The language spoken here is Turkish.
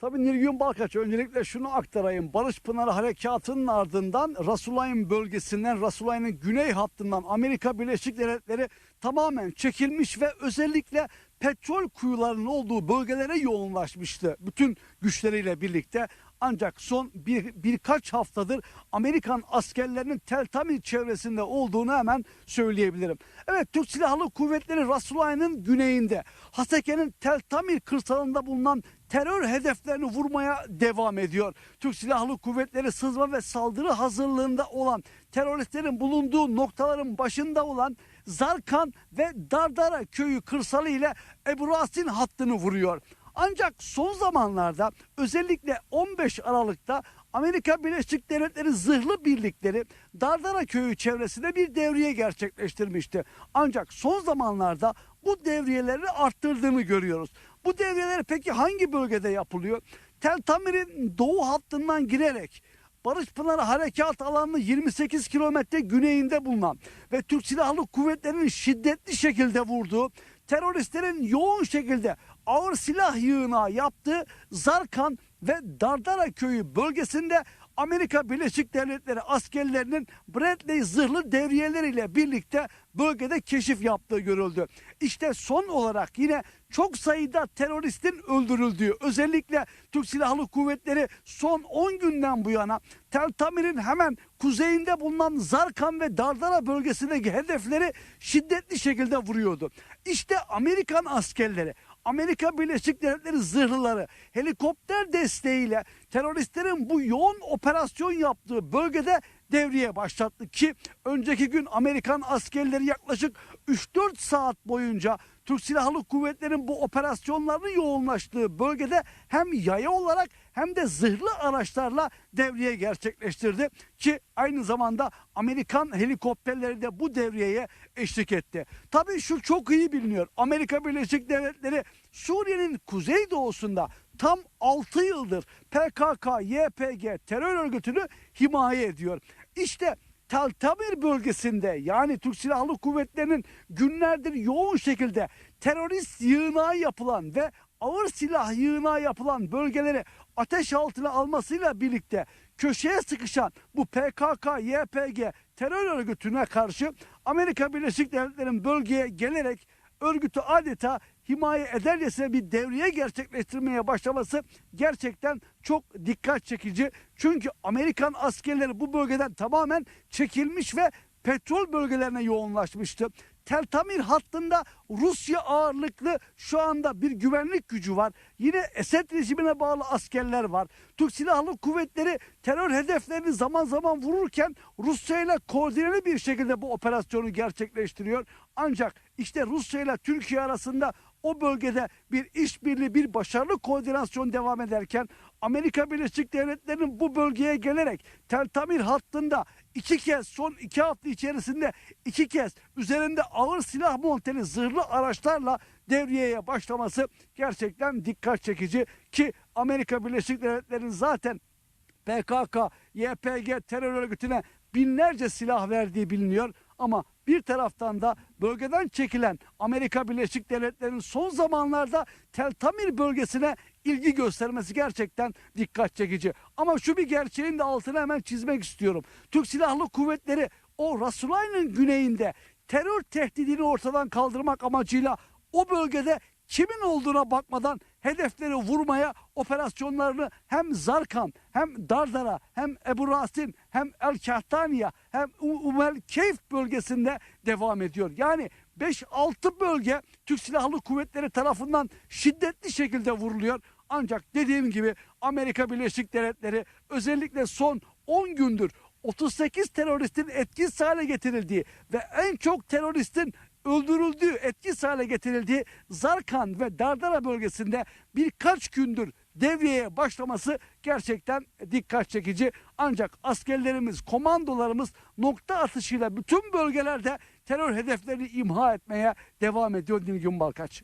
Tabii Nilgün Balkaç öncelikle şunu aktarayım. Barış Pınarı Harekatı'nın ardından Rasulay'ın bölgesinden, Rasulay'ın güney hattından Amerika Birleşik Devletleri tamamen çekilmiş ve özellikle petrol kuyularının olduğu bölgelere yoğunlaşmıştı. Bütün güçleriyle birlikte. Ancak son bir, birkaç haftadır Amerikan askerlerinin Tel Tamir çevresinde olduğunu hemen söyleyebilirim. Evet Türk Silahlı Kuvvetleri Rasulay'ın güneyinde Haseke'nin Tel Tamir kırsalında bulunan terör hedeflerini vurmaya devam ediyor. Türk Silahlı Kuvvetleri sızma ve saldırı hazırlığında olan teröristlerin bulunduğu noktaların başında olan Zarkan ve Dardara köyü kırsalı ile Ebu Rasin hattını vuruyor. Ancak son zamanlarda özellikle 15 Aralık'ta Amerika Birleşik Devletleri zırhlı birlikleri Dardara köyü çevresinde bir devriye gerçekleştirmişti. Ancak son zamanlarda bu devriyeleri arttırdığını görüyoruz. Bu devriyeler peki hangi bölgede yapılıyor? Tel Tamir'in doğu hattından girerek Barış Pınarı Harekat alanının 28 kilometre güneyinde bulunan ve Türk Silahlı Kuvvetleri'nin şiddetli şekilde vurduğu teröristlerin yoğun şekilde ağır silah yığına yaptığı Zarkan ve Dardara köyü bölgesinde Amerika Birleşik Devletleri askerlerinin Bradley zırhlı devriyeleriyle birlikte bölgede keşif yaptığı görüldü. İşte son olarak yine çok sayıda teröristin öldürüldüğü özellikle Türk Silahlı Kuvvetleri son 10 günden bu yana Tel Tamir'in hemen kuzeyinde bulunan Zarkan ve Dardara bölgesindeki hedefleri şiddetli şekilde vuruyordu. İşte Amerikan askerleri Amerika Birleşik Devletleri zırhlıları helikopter desteğiyle teröristlerin bu yoğun operasyon yaptığı bölgede devriye başlattı ki önceki gün Amerikan askerleri yaklaşık 3-4 saat boyunca Türk Silahlı Kuvvetleri'nin bu operasyonlarını yoğunlaştığı bölgede hem yaya olarak hem de zırhlı araçlarla devriye gerçekleştirdi ki aynı zamanda Amerikan helikopterleri de bu devriyeye eşlik etti. Tabii şu çok iyi biliniyor. Amerika Birleşik Devletleri Suriye'nin kuzeydoğusunda tam 6 yıldır PKK, YPG terör örgütünü himaye ediyor. İşte Tel Tabir bölgesinde yani Türk Silahlı Kuvvetleri'nin günlerdir yoğun şekilde terörist yığınağı yapılan ve ağır silah yığınağı yapılan bölgeleri ateş altına almasıyla birlikte köşeye sıkışan bu PKK, YPG terör örgütüne karşı Amerika Birleşik Devletleri'nin bölgeye gelerek örgütü adeta himaye edercesine bir devriye gerçekleştirmeye başlaması gerçekten çok dikkat çekici. Çünkü Amerikan askerleri bu bölgeden tamamen çekilmiş ve petrol bölgelerine yoğunlaşmıştı. Tel Tamir hattında Rusya ağırlıklı şu anda bir güvenlik gücü var. Yine Esed rejimine bağlı askerler var. Türk Silahlı Kuvvetleri terör hedeflerini zaman zaman vururken Rusya ile koordineli bir şekilde bu operasyonu gerçekleştiriyor. Ancak işte Rusya ile Türkiye arasında o bölgede bir işbirliği, bir başarılı koordinasyon devam ederken Amerika Birleşik Devletleri'nin bu bölgeye gelerek Tel Tamir hattında iki kez son iki hafta içerisinde iki kez üzerinde ağır silah monteli zırhlı araçlarla devriyeye başlaması gerçekten dikkat çekici ki Amerika Birleşik Devletleri'nin zaten PKK, YPG terör örgütüne binlerce silah verdiği biliniyor. Ama bir taraftan da bölgeden çekilen Amerika Birleşik Devletleri'nin son zamanlarda Tel Tamir bölgesine ilgi göstermesi gerçekten dikkat çekici. Ama şu bir gerçeğin de altını hemen çizmek istiyorum. Türk Silahlı Kuvvetleri o Rasulay'ın güneyinde terör tehdidini ortadan kaldırmak amacıyla o bölgede kimin olduğuna bakmadan hedefleri vurmaya operasyonlarını hem Zarkan hem Dardara hem Ebu Rasin hem El Kahtaniye hem Umel Keyf bölgesinde devam ediyor. Yani 5-6 bölge Türk Silahlı Kuvvetleri tarafından şiddetli şekilde vuruluyor. Ancak dediğim gibi Amerika Birleşik Devletleri özellikle son 10 gündür 38 teröristin etkisiz hale getirildiği ve en çok teröristin öldürüldüğü, etkisiz hale getirildiği Zarkan ve Dardara bölgesinde birkaç gündür devreye başlaması gerçekten dikkat çekici. Ancak askerlerimiz, komandolarımız nokta atışıyla bütün bölgelerde terör hedeflerini imha etmeye devam ediyor Nilgün Balkaç.